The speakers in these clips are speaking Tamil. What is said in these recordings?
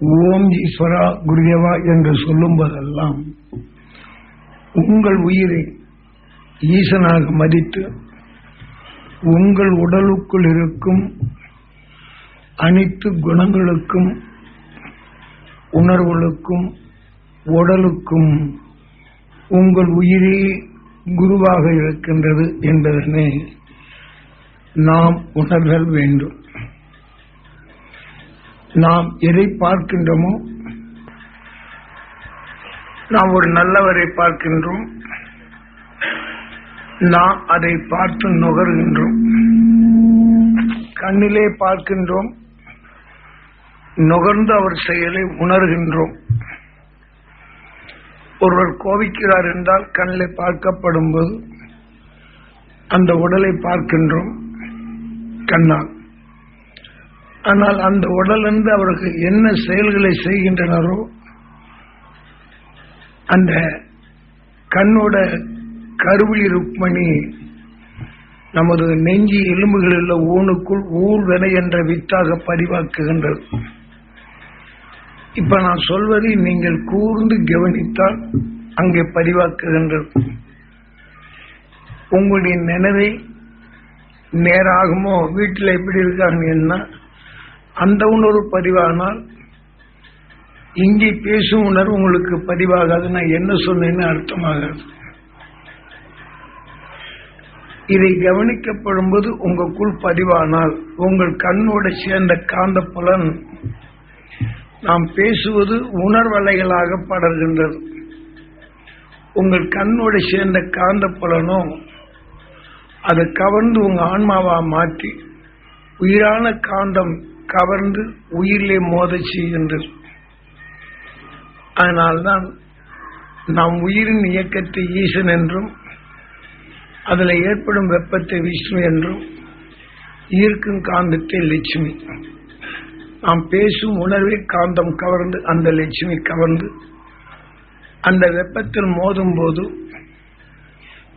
ஓம் ஈஸ்வரா குருதேவா என்று சொல்லும் போதெல்லாம் உங்கள் உயிரை ஈசனாக மதித்து உங்கள் உடலுக்குள் இருக்கும் அனைத்து குணங்களுக்கும் உணர்வுகளுக்கும் உடலுக்கும் உங்கள் உயிரே குருவாக இருக்கின்றது என்பதனை நாம் உணர்தல் வேண்டும். நாம் எதை பார்க்கின்றோமோ நாம் ஒரு நல்லவரை பார்க்கின்றோம். நாம் அதை பார்த்து நுகர்கின்றோம். கண்ணிலே பார்க்கின்றோம். நுகர்ந்து அவர் செயலை உணர்கின்றோம். ஒருவர் கோபிக்கிறார் என்றால் கண்ணில் பார்க்கப்படும் போது அந்த உடலை பார்க்கின்றோம். கண்ணால். ஆனால் அந்த உடலிருந்து அவருக்கு என்ன செயல்களை செய்கின்றனரோ அந்த கண்ணோட கருவிழி ருக்மணி நமது நெஞ்சி எலும்புகளில் ஊனுக்குள் ஊர்வனை என்ற வித்தாக பதிவாக்குகின்றது. இப்ப நான் சொல்வதை நீங்கள் கூர்ந்து கவனித்தால் அங்கே பதிவாக்குகின்றது. உங்களுடைய நினைவை நேராகுமோ வீட்டில் எப்படி இருக்காங்கன்னா அந்த உணர்வு பதிவானால் இங்கே பேசும் உணர்வு உங்களுக்கு பதிவாகாது. நான் என்ன சொன்னேன்னு அர்த்தமாகாது. இதை கவனிக்கப்படும் போது உங்களுக்குள் பதிவானால் உங்கள் கண்ணோட சேர்ந்த காந்த புலன் நாம் பேசுவது உணர்வலைகளாக படர்கின்றது. உங்கள் கண்ணோட சேர்ந்த காந்த புலனோ அதை கவர்ந்து உங்க ஆன்மாவா மாற்றி உயிரான காந்தம் கவர்ந்து உயிரிலே மோத செய்கின்றது அதனால்தான் நாம் உயிரின் இயக்கத்தை ஈசன் என்றும் அதில் ஏற்படும் வெப்பத்தை விஷ்ணு என்றும் ஈர்க்கும் காந்தத்தை லட்சுமி. நாம் பேசும் உணர்வை காந்தம் கவர்ந்து அந்த லட்சுமி கவர்ந்து அந்த வெப்பத்தில் மோதும் போது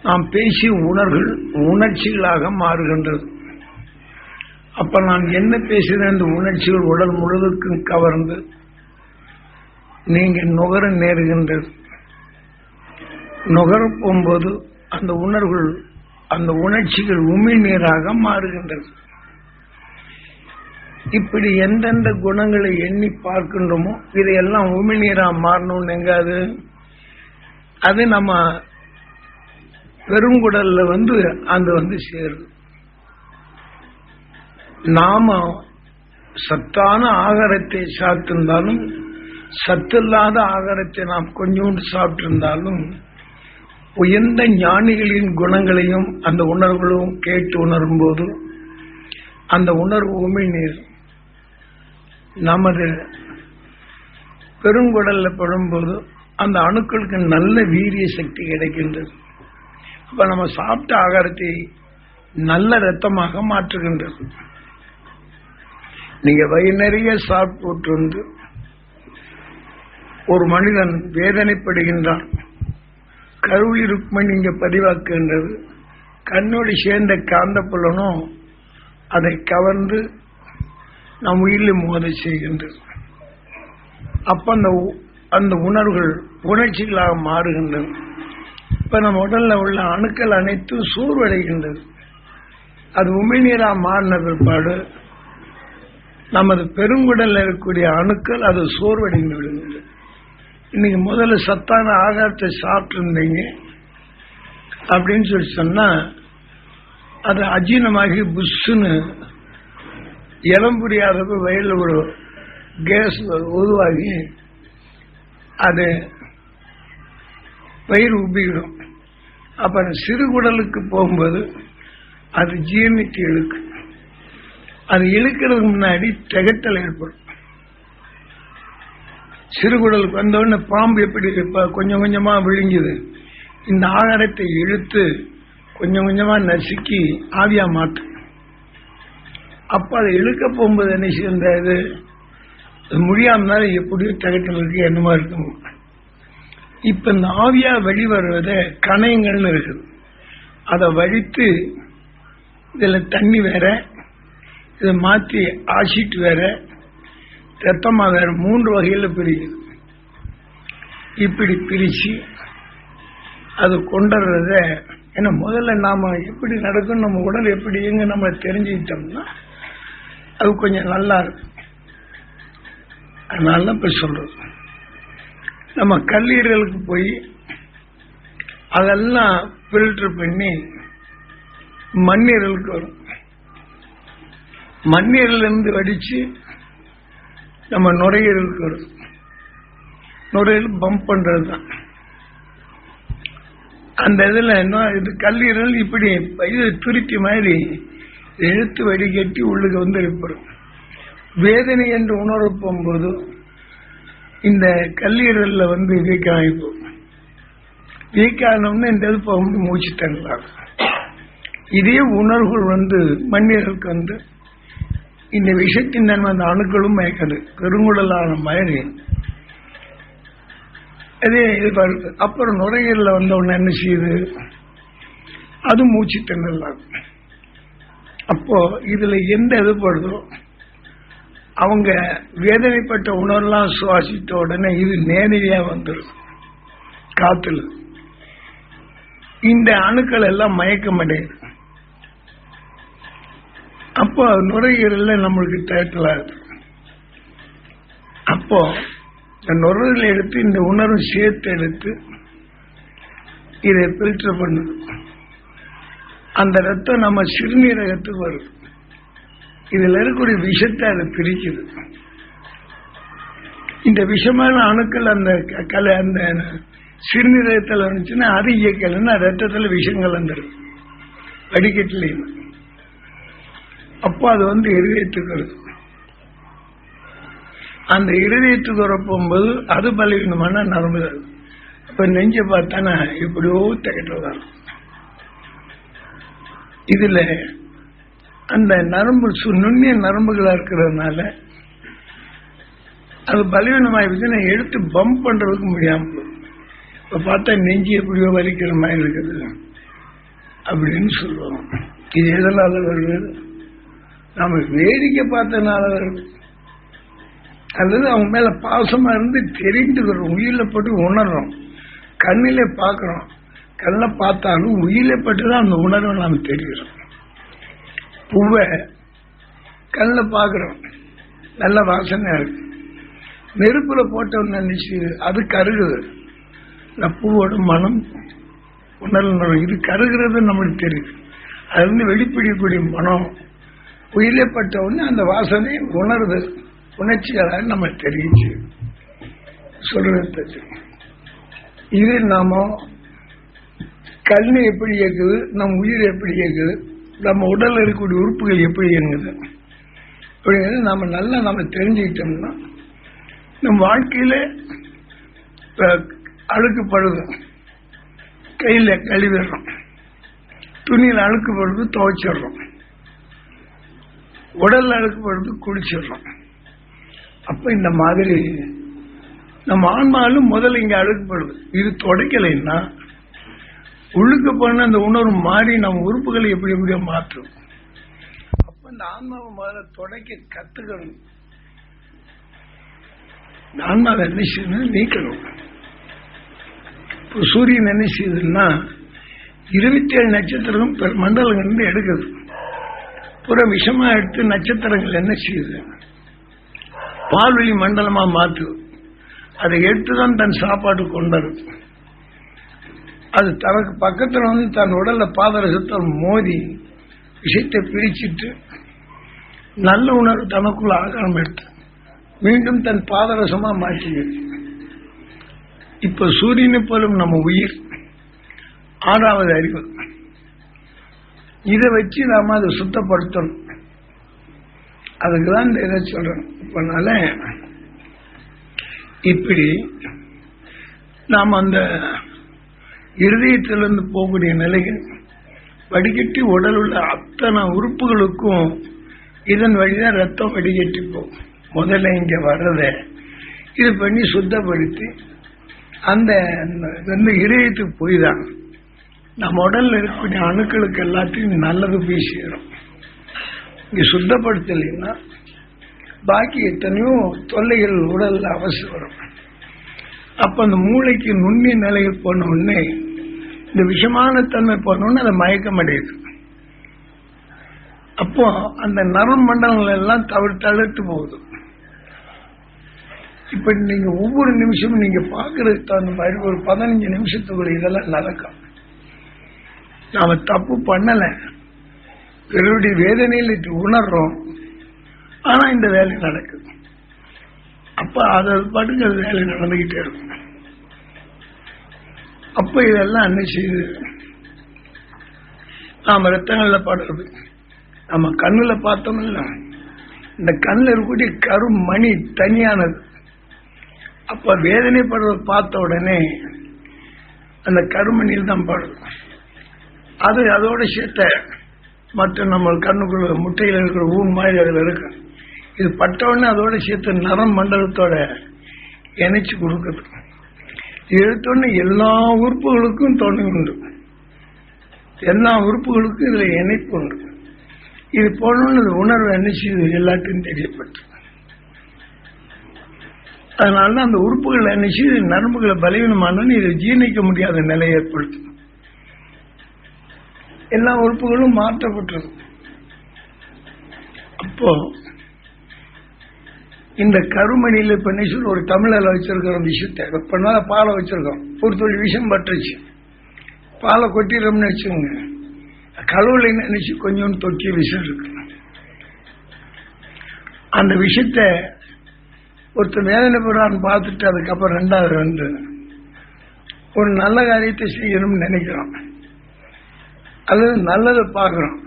நாம் பேசிய உணர்வுகள் உணர்ச்சிகளாக மாறுகின்றது. அப்ப நான் என்ன பேசுகிறேன் அந்த உணர்ச்சிகள் உடல் முழுவதுக்கும் கவர்ந்து நீங்க நுகர நேருகின்றது நுகர போகும்போது அந்த உணர்வுகள் அந்த உணர்ச்சிகள் உமிழ்நீராக மாறுகின்றது. இப்படி எந்தெந்த குணங்களை எண்ணி பார்க்கின்றோமோ இதையெல்லாம் உமிழ்நீரா மாறணும்னு எங்காது அது நம்ம பெருங்குடல்ல வந்து அந்த வந்து சேருது. நாம சத்தான ஆகாரத்தை சாப்பிட்டிருந்தாலும் சத்தில்லாத ஆகாரத்தை நாம் கொஞ்சோண்டு சாப்பிட்டிருந்தாலும் உயர்ந்த ஞானிகளின் குணங்களையும் அந்த உணர்வுகளும் கேட்டு உணரும் போது அந்த உணர்வு உமிழ்நீர் நமது பெருங்குடல்ல படும்போது அந்த அணுக்களுக்கு நல்ல வீரிய சக்தி கிடைக்கின்றது. அப்ப நம்ம சாப்பிட்ட ஆகாரத்தை நல்ல ரத்தமாக மாற்றுகின்றது. நீங்க வயிறு நிறைய சாப்பிட்டு வந்து ஒரு மனிதன் வேதனைப்படுகின்றான். கருவி ருக்மணி இங்க பதிவாக்குகின்றது. கண்ணோடு சேர்ந்த காந்த புலனும் அதை கவர்ந்து நம் உயிரில் மோத செய்கின்றது. அப்ப அந்த அந்த உணர்வுகள் உணர்ச்சிகளாக மாறுகின்றன. இப்ப நம்ம உடல்ல உள்ள அணுக்கள் அனைத்தும் சூர்வடைகின்றது. அது உமிழ்நீரா மாறின பிற்பாடு நமது பெருங்குடல் இருக்கக்கூடிய அணுக்கள் அது சோர்வடைந்து விடுகிறது. இன்னைக்கு முதல்ல சத்தான ஆகாரத்தை சாப்பிட்டுருந்தீங்க அப்படின்னு சொல்லி சொன்னா அது அஜீனமாகி புஷ்ஷுன்னு இளம் புரியாதப்ப வயலில் ஒரு கேஸ் உருவாகி அது வயிறு உப்பிடும் அப்ப சிறுகுடலுக்கு போகும்போது அது ஜீர்ணித்து இழுக்கு அது இழுக்கிறதுக்கு முன்னாடி திகட்டல் ஏற்படும். சிறுகுடலுக்கு வந்தவுடனே பாம்பு எப்படி இப்ப கொஞ்சம் கொஞ்சமா விழுங்குது இந்த ஆகாரத்தை இழுத்து கொஞ்சம் கொஞ்சமா நசுக்கி ஆவியா மாற்று. அப்ப அதை இழுக்க போகும்போது என்ன செய்ய இது? முடியாமனால எப்படியோ திகட்டங்களுக்கு என்னமா இருக்கும். இப்ப இந்த ஆவியா வெளிவருவத கணையங்கள்னு இருக்குது. அதை வழித்து இதுல தண்ணி வேற இதை மாற்றி ஆசிட் வேற ரத்தமா வேற மூன்று வகையில் பிரியுது. இப்படி பிரிச்சு அது கொண்டுறத ஏன்னா முதல்ல நாம எப்படி நடக்கும் நம்ம உடல் எப்படி எங்க நம்ம தெரிஞ்சுக்கிட்டோம்னா அது கொஞ்சம் நல்லா இருக்கும். அதனால தான் இப்ப சொல்றது. நம்ம கல்லீரலுக்கு போய் அதெல்லாம் ஃபில்டர் பண்ணி மண்ணீரலுக்கு வரும். மண்ணீரிலிருந்து வடித்து வடிச்சு நம்ம நுரையீரலுக்கு வரும் நுரையீரல் பம்ப் பண்றது தான் அந்த இதுல என்ன இது கல்லீரல் இப்படி இது துருத்தி மாதிரி எழுத்து வடிகட்டி உள்ளுக்கு வந்து இருப்படும் வேதனை என்று உணர்வு போகும்போது இந்த கல்லீரல்ல வந்து வீக்கம் ஆகிப்போம் வீக்கானோம்னா இந்த இது போகும்போது மூச்சு தங்கலாம் இதே உணர்வுகள் வந்து மண்ணீரலுக்கு வந்து இந்த விஷத்தின் தன்மை அந்த அணுக்களும் மயக்காது. பெருங்குடலான மாதிரி அதே இது அப்புறம் நுரையீரல வந்த உடனே என்ன செய்யுது? அது மூச்சு திணறல் அப்போ இதுல எந்த இது படுதோ அவங்க வேதனைப்பட்ட உணர்லாம் சுவாசித்த உடனே இது நேரடியா வந்துடும் காத்துல. இந்த அணுக்கள் எல்லாம் மயக்கம் அடையுது. அப்போ நுரையீரல்ல நம்மளுக்கு தேட்டலாது அப்போ நுரையீரல் எடுத்து இந்த உணர்வு சேர்த்து எடுத்து இதை பில்டர் பண்ணுது. அந்த ரத்தம் நம்ம சிறுநீரகத்துக்கு வருது. இதுல இருக்கக்கூடிய விஷத்தை அதை பிரிக்குது. இந்த விஷமான அணுக்கள் அந்த க- கலை அந்த சிறுநீரகத்தில் இருந்துச்சுன்னா அது இயக்கலைன்னா ரத்தத்தில் விஷம் வந்துடும். வடிகட்டலையும். அப்போ அது வந்து இருதயத்துக்கு வருது அந்த இருதயத்துக்கு போகும்போது அது பலவீனமான நரம்பு இப்ப நெஞ்ச பார்த்தானா எப்படியோ தகட்டுறதா இதுல அந்த நரம்பு சு- நுண்ணிய நரம்புகளா இருக்கிறதுனால அது பலவீனமாயிடுச்சுன்னா எடுத்து பம்ப் பண்றதுக்கு முடியாம இப்ப பார்த்தா நெஞ்சு எப்படியோ வலிக்கிற மாதிரி இருக்குது. அப்படின்னு சொல்லுவோம் இது எதனால வருது? நம்ம வேடிக்கை பார்த்தனால அல்லது அவங்க மேல பாசமா இருந்து தெரிந்துக்கிறோம் உயிரில போட்டு உணர்றோம். கண்ணில பாக்குறோம் கண்ணை பார்த்தாலும் உயிரில பட்டு தான் அந்த உணர்வை நாம் தெரிகிறோம். பூவை கண்ணில் பாக்குறோம் நல்ல வாசனை இருக்கு. நெருப்புல போட்டோம்னு நினைச்சு அது கருகுது. இந்த பூவோட மனம் உணர்வு இது கருகிறது நம்மளுக்கு தெரியுது. அது வந்து வெளிப்பிடிக்கக்கூடிய மனம் உயிரிழப்பட்ட உடனே அந்த வாசனை உணர்வு உணர்ச்சிகளாக நம்ம தெரியுது சொல்றது இது நாம கண்ணு எப்படி இயக்குது நம் உயிர் எப்படி இயக்குது நம்ம உடல் இருக்கக்கூடிய உறுப்புகள் எப்படி இயங்குது அப்படிங்கிறது நம்ம நல்லா நம்ம தெரிஞ்சுக்கிட்டோம்னா நம் வாழ்க்கையில அழுக்குப்படுது. கையில கழுவிடுறோம். துணியில் அழுக்குப்படுது துவைச்சிடுறோம். உடல்ல அழுக்குப்படுது குளிச்சிடுறோம். அப்ப இந்த மாதிரி நம்ம ஆன்மாலும் முதல்ல இங்க அழுக்குப்படுது இது தொடக்கலைன்னா உள்ளுக்கு போன அந்த உணர்வு மாறி நம்ம உறுப்புகளை எப்படி எப்படியோ மாற்றும் அப்ப இந்த ஆன்மாவை முதல்ல தொடக்க கத்துக்கணும். இந்த ஆன்மாவை என்ன செய்யணும் நீக்கணும். இப்போ சூரியன் என்ன செய்யுதுன்னா இருபத்தி ஏழு நட்சத்திரம் மண்டலங்கள் எடுக்குது. புற விஷமா எடுத்து நட்சத்திரங்கள் என்ன செய்யுது? பால்வெளி மண்டலமா மாத்து. அதை எடுத்துதான் தன் சாப்பாடு கொண்டது அது தனக்கு பக்கத்துல வந்து தன் உடல்ல பாதரசத்தை மோதி விஷயத்தை பிரிச்சிட்டு நல்ல உணர்வு தனக்குள்ள ஆகாரம் எடுத்து மீண்டும் தன் பாதரசமா மாற்றியது. இப்ப சூரியனை போலும் நம்ம உயிர். ஆறாவது அறிவு. இதை வச்சு நாம அதை சுத்தப்படுத்தணும். அதுக்குதான் இந்த இதை சொல்றேன் இப்பனால இப்படி நாம் அந்த இருதயத்திலிருந்து போகக்கூடிய நிலைகள் வடிகட்டி உடல் உள்ள அத்தனை உறுப்புகளுக்கும் இதன் வழிதான் ரத்தம் வடிகட்டி போகும். முதல்ல இங்க வர்றத இது பண்ணி சுத்தப்படுத்தி அந்த வந்து இதயத்துக்கு போய் தான் நம்ம உடல்ல இருக்கக்கூடிய அணுக்களுக்கு எல்லாத்தையும் நல்லது போய் சேரும். இங்க சுத்தப்படுத்தலைன்னா பாக்கி எத்தனையோ தொல்லைகள் உடல்ல அவசியம் வரும். அப்ப அந்த மூளைக்கு நுண்ணிய நிலையில் போன உடனே இந்த விஷமான தன்மை போன அதை மயக்கம் அடையுது. அப்போ அந்த நரம் மண்டலங்கள் எல்லாம் தவிர தவிர்த்து போகுது. இப்ப நீங்க ஒவ்வொரு நிமிஷமும் நீங்க பாக்குறதுக்கு தகுந்த மாதிரி ஒரு பதினஞ்சு நிமிஷத்துக்குள்ள இதெல்லாம் நடக்கும். நாம தப்பு பண்ணல. பிறருடைய வேதனையில் உணர்றோம். ஆனா இந்த வேலை நடக்குது. அப்ப அது பாட்டுக்கு அது வேலை நடந்துகிட்டே இருக்கும். அப்ப இதெல்லாம் என்ன செய்யுது? நாம ரத்தங்கள்ல படுறது. நம்ம கண்ணுல பார்த்தோம்ல. இந்த கண்ணில் இருக்கக்கூடிய கருமணி தனியானது. அப்ப வேதனைப்படுறத பார்த்த உடனே அந்த கருமணியில் தான் படுது அது அதோட சேர்த்த மற்ற நம்ம கண்ணுக்குள்ள முட்டையில் இருக்கிற ஊன் மாதிரி அதில் இருக்கு. இது பட்டவுடனே அதோட சேர்த்து நரம் மண்டலத்தோட இணைச்சு கொடுக்குது. இது எடுத்தோடனே எல்லா உறுப்புகளுக்கும் துணை உண்டு. எல்லா உறுப்புகளுக்கும் இதுல இணைப்பு உண்டு. இது போனோன்னு இந்த உணர்வு என்ன செய்யுது? எல்லாத்தையும் தெரியப்பட்டு அதனால அந்த உறுப்புகள் என்ன செய்யுது? நரம்புகளை பலவீனமானு இதை ஜீர்ணிக்க முடியாத நிலை ஏற்படுத்தும். எல்லா உறுப்புகளும் மாற்றப்பட்டது அப்போ இந்த கருமணியில் இப்ப என்ன சொல்லி ஒரு தமிழில் வச்சிருக்கிற விஷயத்தை இப்ப பாலை வச்சிருக்கோம் ஒரு துளி விஷம் பட்டுருச்சு. பாலை கொட்டிடுறோம்னு வச்சுக்கோங்க. கழுவுல நினைச்சு கொஞ்சம் தொட்டி விஷம் இருக்கு. அந்த விஷயத்த ஒருத்தர் வேதனை போறான்னு பார்த்துட்டு அதுக்கப்புறம் ரெண்டாவது வந்து ஒரு நல்ல காரியத்தை செய்யணும்னு நினைக்கிறோம். அல்லது நல்லதை பார்க்கிறோம்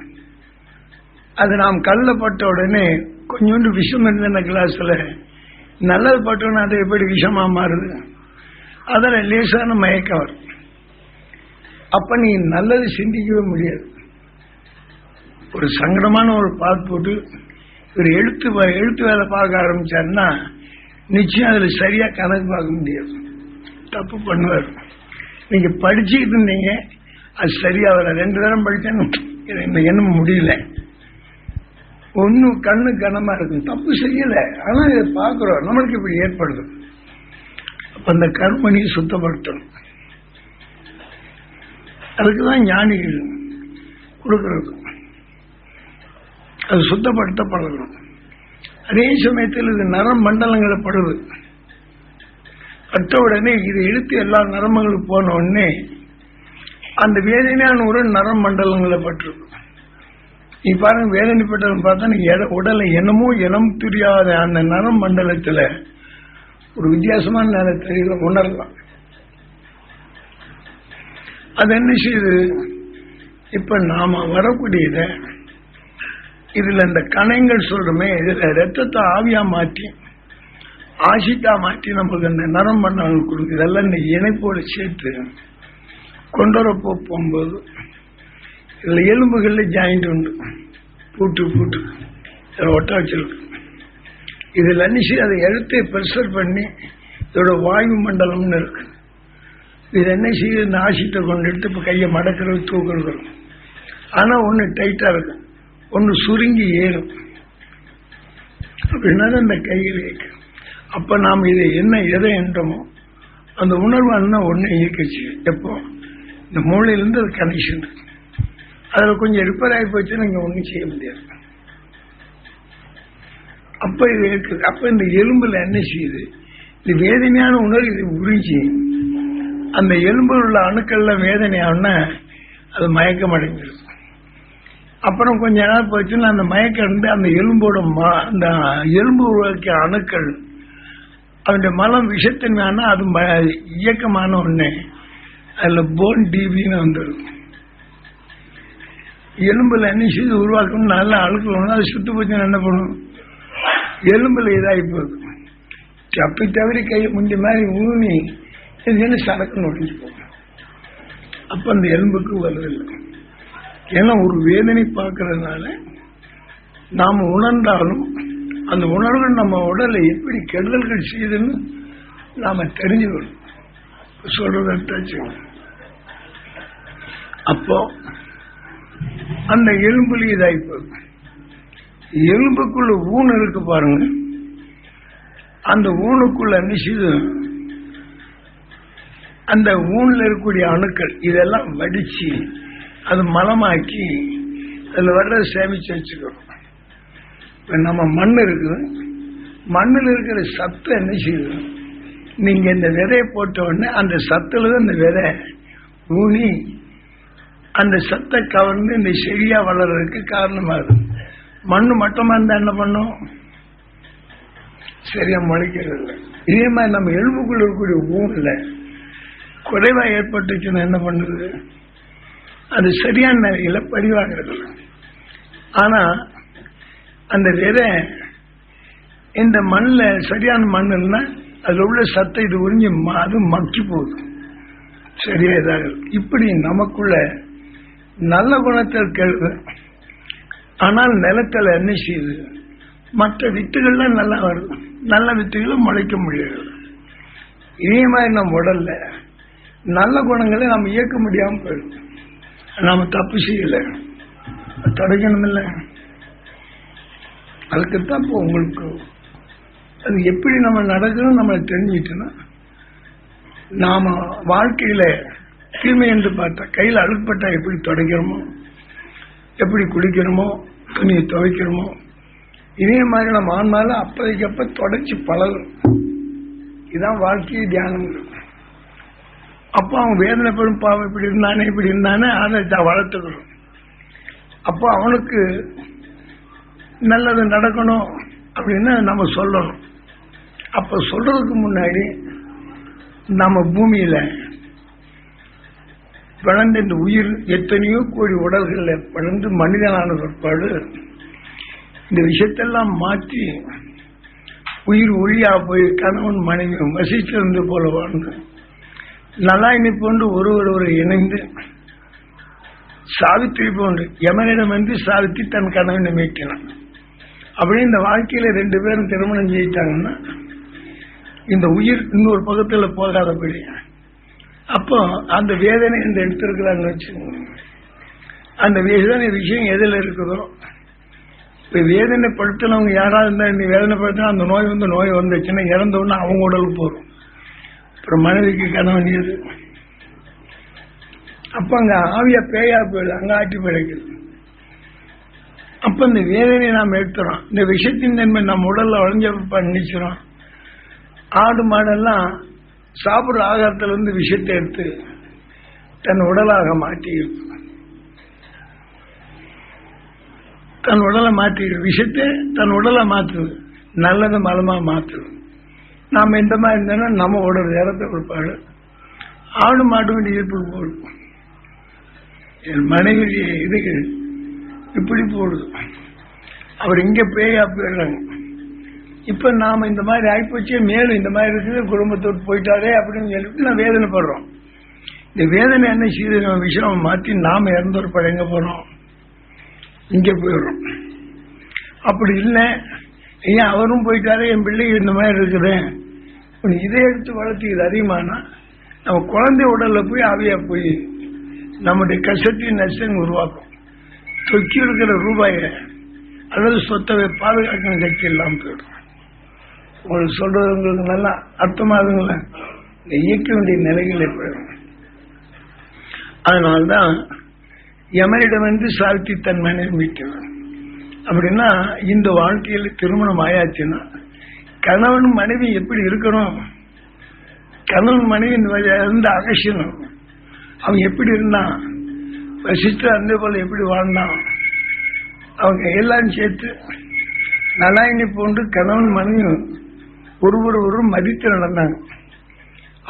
அது நாம் கல்ல பட்ட உடனே கொஞ்சோண்டு விஷம் இருந்த கிளாஸ்ல நல்லது பட்டோன்னா அது எப்படி விஷமா மாறுது? அதில் லேசான மயக்கம் வரும். அப்ப நீ நல்லது சிந்திக்கவே முடியாது. ஒரு சங்கடமான ஒரு பால் போட்டு ஒரு எழுத்து எழுத்து வேலை பார்க்க ஆரம்பிச்சாருன்னா நிச்சயம் அதுல சரியா கணக்கு பார்க்க முடியாது. தப்பு பண்ணுவார். நீங்க படிச்சுக்கிட்டு இருந்தீங்க அது சரியா வர ரெண்டு தரம் படிக்கணும் இது எண்ணம் முடியல. ஒன்னு கண்ணு கனமா இருக்கும் தப்பு செய்யல. ஆனா இதை பாக்குறோம் நம்மளுக்கு இப்படி ஏற்படுது. அப்ப அந்த கர்மணியை சுத்தப்படுத்தணும். அதுக்குதான் ஞானிகள் கொடுக்கறது. அது சுத்தப்படுத்த பழகணும் அதே சமயத்தில் இது நரம் மண்டலங்களை படுது. பட்ட உடனே இது இழுத்து எல்லா நரம்புகளுக்கு போன உடனே அந்த வேதனையான ஒரு நரம் மண்டலங்களை பற்று. நீ பாருங்க வேதனைப்பட்டவன் பார்த்தா நீ உடலை என்னமோ இனம் தெரியாத அந்த நரம் மண்டலத்துல ஒரு வித்தியாசமான நிலை தெரியல உணரலாம். அது என்ன செய்யுது? இப்ப நாம வரக்கூடியத இதுல இந்த கணைங்கள் சொல்றோமே இதுல ரத்தத்தை ஆவியா மாற்றி ஆசிட்டா மாற்றி நமக்கு அந்த நரம் மண்டலங்கள் கொடுக்குது. இதெல்லாம் இந்த இணைப்போடு சேர்த்து கொண்டு போகும்போது இதில் எலும்புகளில் ஜாயிண்ட் உண்டு. பூட்டு பூட்டு. இதை ஒட்ட வச்சிருக்கு. இதுல என்ன அதை எடுத்து ப்ரெஷர் பண்ணி இதோட வாயு மண்டலம்னு இருக்கு. இது என்ன செய்யுது? இந்த கொண்டு எடுத்து இப்போ கையை மடக்கிறது தூக்குறது. ஆனால் ஒன்று டைட்டாக இருக்கும் ஒன்று சுருங்கி ஏறும். அப்படின்னா அந்த கையில் இருக்கு. அப்போ நாம் இதை என்ன எதை என்றமோ அந்த உணர்வு அண்ணா ஒன்று இயக்கிச்சு எப்போ? இந்த மூளையிலிருந்து அது கனெக்ஷன் அதில் கொஞ்சம் ரிப்பேர் ஆகி போச்சு நீங்கள் ஒன்றும் செய்ய முடியாது. அப்போ இது இருக்குது அப்போ இந்த எலும்பில் என்ன செய்யுது? இது வேதனையான உணர்வு இது உறிஞ்சி. அந்த எலும்பில் உள்ள அணுக்கள்ல வேதனையானா அது மயக்கம் அடைஞ்சிருக்கும் அப்புறம் கொஞ்ச நாள் போச்சுன்னா அந்த மயக்கம் இருந்து அந்த எலும்போட ம- அந்த எலும்பு உருவாக்கிய அணுக்கள் அதனுடைய மலம் விஷத்தன்மையான அது ம- இயக்கமான ஒன்று அதுல போன் டிபின்னு வந்துடும் எலும்புல என்ன செய்து உருவாக்கணும் நல்லா அழுக்கணும். அது சுட்டு போச்சுன்னா என்ன பண்ணும்? எலும்புல இதாகி போகுது. தப்பி தவறி கையை முந்தி மாதிரி ஊனி இது என்ன சடக்குன்னு ஒடிஞ்சு போகும். அப்ப அந்த எலும்புக்கு வருதில்லை ஏன்னா ஒரு வேதனை பார்க்கறதுனால நாம் உணர்ந்தாலும் அந்த உணர்வு நம்ம உடலை எப்படி கெடுதல்கள் செய்யுதுன்னு நாம தெரிஞ்சுக்கணும். சொல்றதாச்சு அப்போ அந்த எலும்புல இதாய்ப்பு எலும்புக்குள்ள ஊன் இருக்கு பாருங்க. அந்த ஊனுக்குள்ள என்ன அந்த ஊன்ல இருக்கக்கூடிய அணுக்கள் இதெல்லாம் வடிச்சு அது மலமாக்கி அதுல வர்றதை சேமிச்சு வச்சுக்கிறோம் இப்ப நம்ம மண் இருக்குது. மண்ணில் இருக்கிற சத்து என்ன செய்யுது? நீங்க இந்த விதையை போட்ட உடனே அந்த சத்துல தான் இந்த விதை ஊனி அந்த சத்தை கவர்ந்து இந்த செடியா வளர்றதுக்கு காரணமாகுது மண்ணு மட்டமா இருந்தா என்ன பண்ணும்? சரியா முளைக்கிறது இதே மாதிரி நம்ம எலும்புக்குள்ள இருக்கக்கூடிய ஊன்ல குறைவா ஏற்பட்டுச்சுன்னா என்ன பண்ணுது? அது சரியான நிலையில பதிவாகிறது ஆனா அந்த விதை இந்த மண்ணில் சரியான மண் இல்லைன்னா அதுல உள்ள சத்தை இது உறிஞ்சி ம- அது மக்கி போகுது. சரியா இதாக? இப்படி நமக்குள்ள நல்ல குணத்தை கேள்வி. ஆனால் நிலத்தில் என்ன செய்யுது? மற்ற வித்துகள்லாம் நல்லா வருது. நல்ல வித்துகளும் முளைக்க முடியாது. இதே மாதிரி நம்ம உடல்ல நல்ல குணங்களை நம்ம இயக்க முடியாம போயிடுது. நாம தப்பு செய்யல. தொடங்கணும் இல்லை அதுக்குத்தான் இப்போ உங்களுக்கு அது எப்படி நம்ம நடக்கணும் நம்ம தெரிஞ்சுக்கிட்டோன்னா நாம வாழ்க்கையில தீமை என்று பார்த்தா கையில் அழுப்பட்டா எப்படி தொடக்கிறோமோ எப்படி குளிக்கிறோமோ துணியை துவைக்கிறோமோ இதே மாதிரி நம்ம ஆன்மால அப்போதைக்கு அப்ப தொடச்சி பழகும் இதுதான் வாழ்க்கையை தியானம். அப்போ அவன் வேதனைப்படும் பாவம் இப்படி இருந்தானே இப்படி இருந்தானே அதை வளர்த்துக்கணும். அப்போ அவனுக்கு நல்லது நடக்கணும் அப்படின்னு நம்ம சொல்லணும். அப்ப சொல்றதுக்கு முன்னாடி நம்ம பூமியில பிறந்த இந்த உயிர் எத்தனையோ கோடி உடல்கள்ல பிறந்து மனிதனான பிற்பாடு இந்த விஷயத்தெல்லாம் மாற்றி உயிர் ஒளியா போய் கணவன் மனைவியும் வசிச்சிருந்து போல வாழ்ந்து நல்லா போன்று ஒருவர் இணைந்து சாவித்திரி போன்று யமனிடம் வந்து சாவித்தி தன் கணவனை மீட்டினான். அப்படின்னு இந்த வாழ்க்கையில ரெண்டு பேரும் திருமணம் செய்யிட்டாங்கன்னா இந்த உயிர் இன்னொரு பக்கத்தில் போகாதபடி அப்போ அந்த வேதனை இந்த எடுத்திருக்கிறான்னு வச்சுக்கோங்க. அந்த வேதனை விஷயம் எதில் இருக்குதோ? இப்போ வேதனை படுத்தினவங்க யாராவது இருந்தால் நீ வேதனைப்படுத்தினா அந்த நோய் வந்து நோய் வந்துச்சுன்னா இறந்த அவங்க உடலுக்கு போகும். அப்புறம் மனைவிக்கு கணவன் எது அப்ப அங்க ஆவியா பேயா போயிடுது அங்கே ஆட்டி பிழைக்குது அப்போ இந்த வேதனையை நாம் எடுத்துறோம். இந்த விஷத்தின் தன்மை நம்ம உடலில் வளைஞ்ச நினைச்சிடும் ஆடு மாடெல்லாம் சாப்பிடுற ஆகாரத்திலிருந்து விஷத்தை எடுத்து தன் உடலாக மாற்றி தன் உடலை மாற்றி விஷத்தை தன் உடலை மாற்றுது நல்லது மலமா மாற்றுது நாம இந்த மாதிரி இருந்தோம்னா நம்ம உடல் நேரத்தை கொடுப்பாடு ஆடு மாடு வேண்டிய ஈர்ப்பு போடும் என் மனைவி இதுக்கு இப்படி போடுது. அவர் இங்க பேயா போயிடுறாங்க. இப்ப நாம இந்த மாதிரி ஆயிப்போச்சே மேலும் இந்த மாதிரி இருக்குது குடும்பத்தோடு போயிட்டாரே அப்படின்னு சொல்லிட்டு நான் வேதனைப்படுறோம். இந்த வேதனை என்ன செய்யுது? நம்ம விஷயம் மாற்றி நாம இறந்தோர் பழங்க போறோம்? இங்க போயிடுறோம். அப்படி இல்லை. ஏன் அவரும் போயிட்டாரே என் பிள்ளை இந்த மாதிரி இருக்குது. இதை எடுத்து வளர்த்து இது அதிகமானா நம்ம குழந்தை உடல்ல போய் அவையா போய் நம்முடைய கஷ்டத்தையும் நஷ்டம் உருவாக்கும். தொக்கி இருக்கிற ரூபாயை அல்லது சொத்தை பாதுகாக்கணும் கட்சி இல்லாமல் போயிடும். உங்களுக்கு சொல்றது உங்களுக்கு நல்லா அர்த்தமாகுங்களா? இந்த இயக்க வேண்டிய நிலைகள் போயிடும் அதனால்தான் யமனிடம் வந்து சாவித்தி தன் மனைவி மீட்டவன் அப்படின்னா இந்த வாழ்க்கையில் திருமணம் ஆயாச்சுன்னா கணவன் மனைவி எப்படி இருக்கணும்? கணவன் மனைவி இருந்து அகசியணும். அவன் எப்படி இருந்தான்? வசிஷ்டர் அந்த போல எப்படி வாழ்ந்தான்? அவங்க எல்லாம் சேர்த்து நலாயினி போன்று கணவன் மனைவி ஒருவர் ஒருவரும் மதித்து நடந்தாங்க.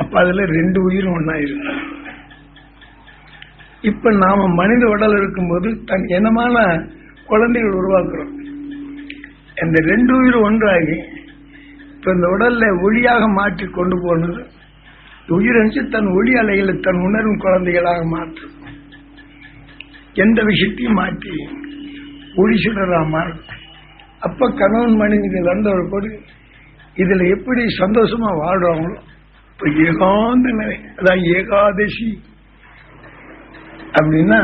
அப்ப அதுல ரெண்டு உயிரும் ஒன்னா இருக்கு. இப்ப நாம மனித உடல் இருக்கும்போது தன் இனமான குழந்தைகள் உருவாக்குறோம். இந்த ரெண்டு உயிர் ஒன்றாகி இப்ப இந்த உடல்ல ஒளியாக மாற்றி கொண்டு போனது. உயிர் அணிச்சு தன் ஒளி அலைகளை தன் உணரும் குழந்தைகளாக மாற்றும் எந்த விஷயத்தையும் மாற்றி ஒளி சுடரா மாறும் அப்ப கணவன் மனைவி வந்த ஒரு பொருள் இதுல எப்படி சந்தோஷமா வாழ்றாங்களோ இப்ப ஏகாந்த நிலை அதான் ஏகாதசி. அப்படின்னா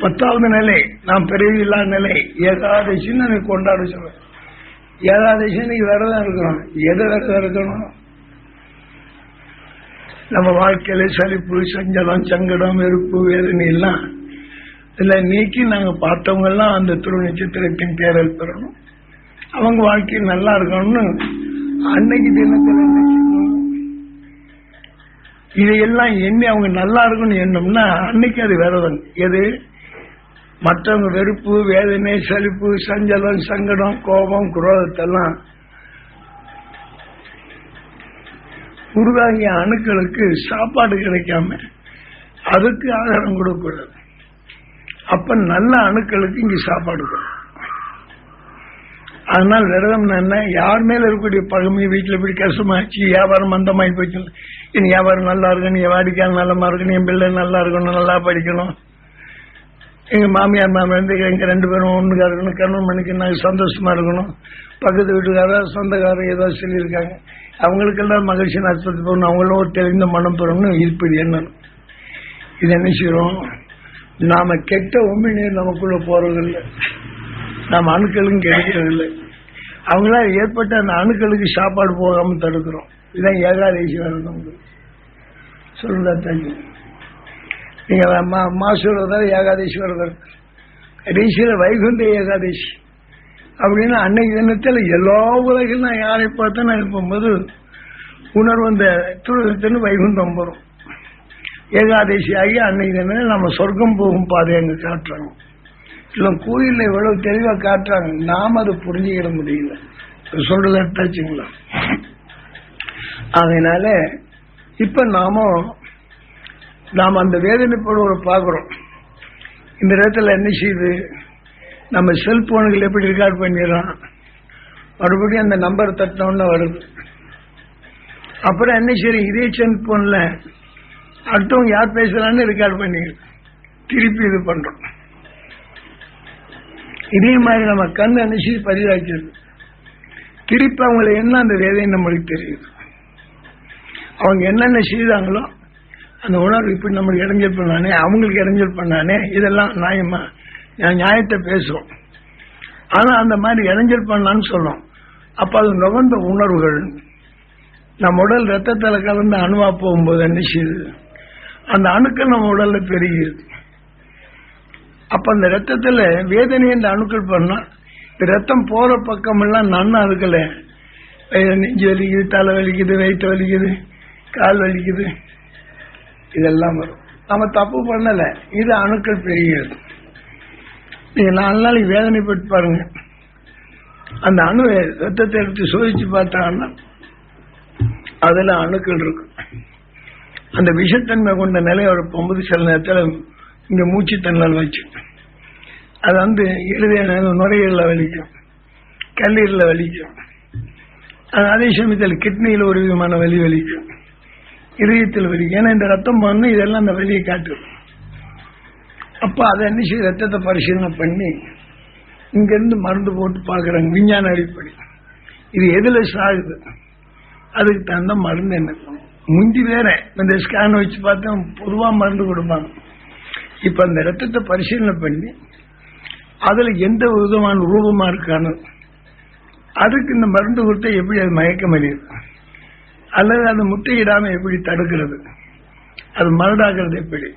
பத்தாவது நிலை நாம் பிறவி இல்லாத நிலை ஏகாதசின்னு எனக்கு கொண்டாட சொல்றேன் ஏகாதசி இன்னைக்கு விரதம் இருக்கணும் எதை விரதம் இருக்கணும்? நம்ம வாழ்க்கையில சலிப்பு சஞ்சலம் சங்கடம் வெறுப்பு வேதனை எல்லாம் இதுல நீக்கி நாங்க பார்த்தவங்க எல்லாம் அந்த திரு நட்சத்திரத்தின் பேரல் பெறணும். அவங்க வாழ்க்கையில் நல்லா இருக்கணும்னு அன்னைக்கு தினத்துல இதையெல்லாம் எண்ணி அவங்க நல்லா இருக்கும்னு எண்ணம்னா அன்னைக்கு அது விரதம் எது? மற்றவங்க வெறுப்பு வேதனை சலிப்பு சஞ்சலம் சங்கடம் கோபம் குரோதத்தெல்லாம் உருவாகிய அணுக்களுக்கு சாப்பாடு கிடைக்காம அதுக்கு ஆதாரம் கொடுக்கக்கூடாது. அப்ப நல்ல அணுக்களுக்கு இங்க சாப்பாடு கொடுக்கும் அதனால் விரதம் என்ன? யார் மேல இருக்கக்கூடிய பழமை வீட்டுல இப்படி கஷ்டமாச்சு? வியாபாரம் மந்தமாகி போச்சு. என் வியாபாரம் நல்லா இருக்கணும் என் வாடிக்கையாளர் நல்லமா இருக்கணும் என் பிள்ளை நல்லா இருக்கணும் நல்லா படிக்கணும். எங்க மாமியார் மாமியார் வந்து எங்க ரெண்டு பேரும் ஒண்ணுக்கா இருக்கணும் கணவன் மணிக்கு நாங்கள் சந்தோஷமா இருக்கணும். பக்கத்து வீட்டுக்காரர் சொந்தக்காரர் ஏதோ சொல்லியிருக்காங்க. அவங்களுக்கெல்லாம் மகிழ்ச்சி நஷ்டத்து போகணும். அவங்களும் ஒரு தெளிந்த மனம் பெறணும் இருப்பது என்ன இது என்ன செய்யறோம்? நாம கெட்ட உண்மை நீர் நமக்குள்ள போறதில்லை. நாம் அணுக்களும் கிடைக்கிறதில்லை. அவங்களால ஏற்பட்ட அந்த அணுக்களுக்கு சாப்பாடு போகாம தடுக்கிறோம். இதான் ஏகாதசி வரணும் சொல்லுங்க தண்ணி நீங்க மா- மாசு ஏகாதேசி ஏகாதசி விரதம் கடைசியில் வைகுண்ட ஏகாதசி. அப்படின்னு அன்னைக்கு தினத்தில் எல்லா உலகம் நான் யாரை பார்த்தா நான் இருக்கும்போது உணர்வு அந்த துருவத்தின்னு வைகுண்டம் வரும். ஏகாதசி ஆகி அன்னைக்கு தினம் நம்ம சொர்க்கம் போகும் பாதை அங்க காட்டுறாங்க. இல்லை கோயில்ல எவ்வளவு தெளிவா காட்டுறாங்க. நாம அதை புரிஞ்சுக்கிட முடியல. சொல்றது அதனால இப்ப நாம நாம் அந்த வேதனைப்படுவரை பார்க்கிறோம் இந்த இடத்துல என்ன செய்யுது? நம்ம செல்போனுகள் எப்படி ரெக்கார்ட் பண்ணிடுறோம் மறுபடியும் அந்த நம்பர் தட்டினோன்னு வருது. அப்புறம் என்ன சரி இதே செல்போன்ல அடுத்தவங்க யார் பேசுறான்னு ரெக்கார்ட் பண்ணி திருப்பி இது பண்றோம். இதே மாதிரி நம்ம கண் என்ன பதிவாக்கிறது திருப்பி அவங்களை என்ன அந்த வேதனை நம்மளுக்கு தெரியுது. அவங்க என்னென்ன செய்தாங்களோ அந்த உணர்வு இப்படி நம்மளுக்கு இடைஞ்சல் பண்ணானே அவங்களுக்கு இடைஞ்சல் பண்ணானே இதெல்லாம் நியாயமா? நான் நியாயத்தை பேசுவோம் ஆனா அந்த மாதிரி இடைஞ்சல் பண்ணான்னு சொல்லும் அப்ப அது நுகர்ந்த உணர்வுகள். நம்ம உடல் ரத்தத்தில் கலந்து அணுவா போகும்போது என்ன செய்யுது? அந்த அணுக்கள் நம்ம உடல்ல பெருகிடுது. அப்ப அந்த ரத்தத்துல வேதனை என்ற அணுக்கள் பண்ணா ரத்தம் போற பக்கம் எல்லாம் நன்னா இருக்குல்ல நெஞ்சு வலிக்குது தலை வலிக்குது வயிற்று வலிக்குது கால் வலிக்குது. இதெல்லாம் வரும். நம்ம தப்பு பண்ணல. இது அணுக்கள் பெருகிறது நீங்க நாலு நாளைக்கு வேதனைப்பட்டு பாருங்க. அந்த அணு ரத்தத்தை எடுத்து சோதிச்சு பார்த்தாங்கன்னா அதுல அணுக்கள் இருக்கும் அந்த விஷத்தன்மை கொண்ட நிலையோட பொம்பது சில நேரத்தில் இந்த மூச்சு தண்ணல் வச்சு. அது வந்து இருதய நுரையீரல வலிக்கும். கல்லீரல வலிக்கும். அது அதே சமயத்தில் கிட்னியில் ஒரு விதமான வலி வலிக்கும். இதயத்தில் வலிக்கும். ஏன்னா இந்த ரத்தம் பண்ணு இதெல்லாம் அந்த வலியை காட்டும் அப்போ அதை என்ன ரத்தத்தை பரிசீலனை பண்ணி இங்கிருந்து மருந்து போட்டு பார்க்குறாங்க. விஞ்ஞான அடிப்படை. இது எதில் சாகுது? அதுக்கு தகுந்த மருந்து என்ன முந்தி வேற. இந்த ஸ்கேன் வச்சு பார்த்தா பொதுவாக மருந்து கொடுப்பாங்க. இப்ப அந்த ரத்தத்தை பரிசீலனை பண்ணி அதுல எந்த விதமான ரூபமா இருக்கானு அதுக்கு இந்த மருந்து கொடுத்தா எப்படி அது மயக்கம் அடையுது அல்லது அது முட்டையிடாம எப்படி தடுக்கிறது? அது மருடாகிறது எப்படி?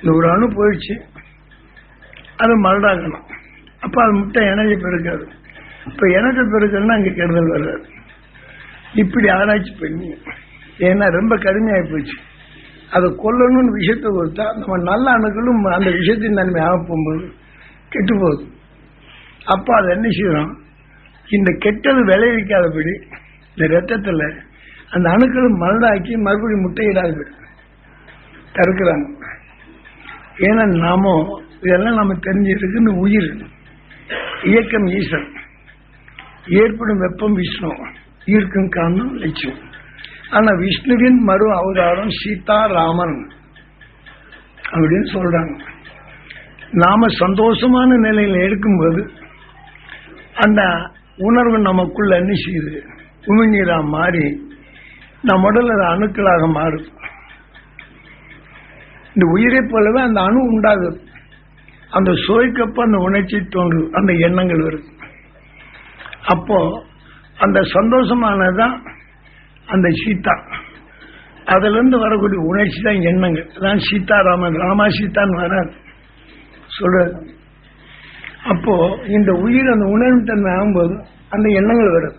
இந்த ஒரு அணு போயிடுச்சு அது மருடாகணும். அப்ப அது முட்டை இணைய பெருக்காது இப்ப எனர்ஜி பெருக்கணும்னா அங்க கெடுதல் வராது. இப்படி ஆராய்ச்சி பண்ணி ஏன்னா ரொம்ப கடுமையாகி போச்சு. அதை கொல்லணும்னு விஷயத்தை கொடுத்தா நம்ம நல்ல அணுக்களும் அந்த விஷயத்தின் தன்மை ஆக போகும்போது கெட்டு போகுது. அப்போ அதை என்ன செய்யறோம் இந்த கெட்டது விளைவிக்காதபடி இந்த ரத்தத்தில் அந்த அணுக்களும் மருடாக்கி மறுபடியும் முட்டையிடாது தடுக்கிறாங்க. ஏன்னா நாமோ இதெல்லாம் நம்ம தெரிஞ்சிருக்குன்னு இந்த உயிர். இயக்கம் ஈசன். ஏற்படும் வெப்பம் விஷ்ணு. ஈர்க்கும் காரணம் லட்சியம். ஆனா விஷ்ணுவின் மறு அவதாரம் சீதா ராமன் அப்படின்னு சொல்றாங்க. நாம சந்தோஷமான நிலையில இருக்கும்போது அந்த உணர்வு நமக்குள்ள என்ன செய்யுது? உமிழ்நீரா மாறி நம் உடல் அது அணுக்களாக மாறுது. இந்த உயிரை போலவே அந்த அணு உண்டாகுது. அந்த சுவைக்கப்ப அந்த உணர்ச்சி தோன்றுது. அந்த எண்ணங்கள் வருது. அப்போ அந்த சந்தோஷமானதான் அந்த சீதா. அதுல இருந்து வரக்கூடிய உணர்ச்சி தான் எண்ணங்கள். அதான் சீதாராமன் ராமா சீதான்னு வராது சொல்றது அப்போ இந்த உயிர் அந்த உணர்வு தன்மை ஆகும்போது அந்த எண்ணங்கள் வருது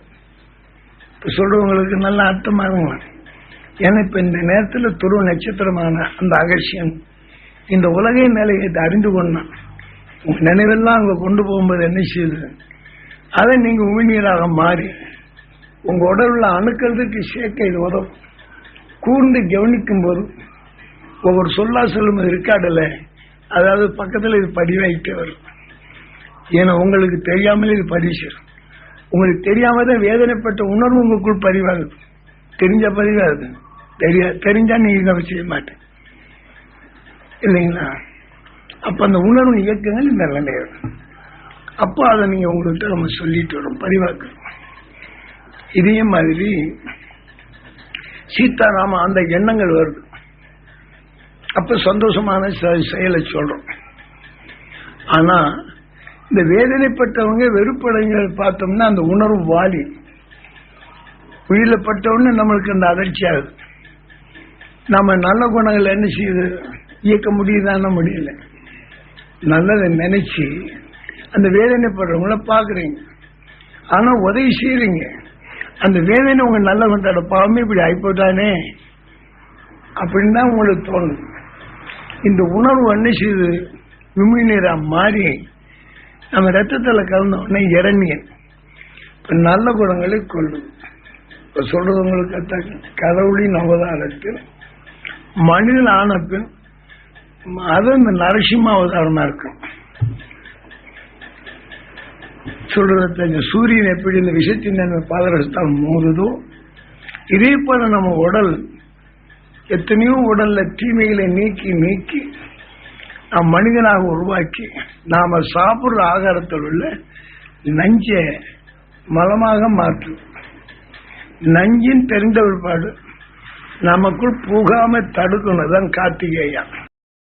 இப்ப சொல்றவங்களுக்கு நல்ல அர்த்தமாகும். ஏன்னா இப்ப இந்த நேரத்தில் துருவ நட்சத்திரமான அந்த அகர்ஷியன் இந்த உலகை நிலையத்தை அறிந்து கொண்டான். நினைவெல்லாம் அங்க கொண்டு போகும்போது என்ன செய்யுது? அதை நீங்க உமிழ்நீராக மாறி உங்க உடல் உள்ள அணுக்கிறதுக்கு சேர்க்க இது உதவும் கூர்ந்து கவனிக்கும் போது ஒவ்வொரு சொல்லா சொல்லும் இருக்காடல அதாவது பக்கத்தில் இது பதிவாயிட்டே வரும் ஏன்னா உங்களுக்கு தெரியாமல் இது பதிவு செய்யும் உங்களுக்கு தெரியாம தான் வேதனைப்பட்ட உணர்வு உங்களுக்குள் பதிவாகுது. தெரிஞ்ச பதிவாகுது. தெரியா தெரிஞ்சா நீங்க இதை செய்ய மாட்டேன் இல்லைங்களா? அப்ப அந்த உணர்வு இயக்கங்கள் இந்த நிலையம் அப்போ அதை நீங்க உங்கள்கிட்ட நம்ம சொல்லிட்டு வரோம் பதிவாக்குறோம். இதே மாதிரி சீதாராம அந்த எண்ணங்கள் வருது. அப்ப சந்தோஷமான செ- செயலை சொல்றோம். ஆனா இந்த வேதனைப்பட்டவங்க வெறுப்படைங்க பார்த்தோம்னா அந்த உணர்வு வாலி. உயிரிழப்பட்டவொன்னு நம்மளுக்கு அந்த அதிர்ச்சி ஆகுது. நம்ம நல்ல குணங்கள் என்ன செய்யுது இயக்க முடியுதான முடியல. நல்லதை நினைச்சு அந்த வேதனைப்படுறவங்கள பாக்குறீங்க ஆனா உதவி செய்யறீங்க அந்த வேதனை உங்க நல்ல கொண்டாட பாவமே இப்படி ஆயிப்போட்டானே அப்படின்னு தான் உங்களுக்கு தோணும். இந்த உணர்வு என்ன செய்யுது? விமிழ்நீரா மாறி நம்ம ரத்தத்துல கலந்த உடனே இரணியன் நல்ல குணங்களை கொள்ளும். இப்ப சொல்றது உங்களுக்கு கடவுளின் அவதாரத்தில் மனிதன் ஆன பின் அது இந்த நரசிம்ம அவதாரமா இருக்கும். சொல்றது தெரிஞ்ச சூரியன் எப்படி இந்த விஷத்தின் நன்மை பாதரசத்தால் மோதுதோ இதே போல நம்ம உடல் எத்தனையோ உடல்ல தீமைகளை நீக்கி நீக்கி நாம் மனிதனாக உருவாக்கி நாம சாப்பிடுற ஆகாரத்தில் உள்ள நஞ்ச மலமாக மாற்றும் நஞ்சின் தெரிந்த பிற்பாடு நமக்குள் புகாம தடுக்கணும். தான் கார்த்திகேயன்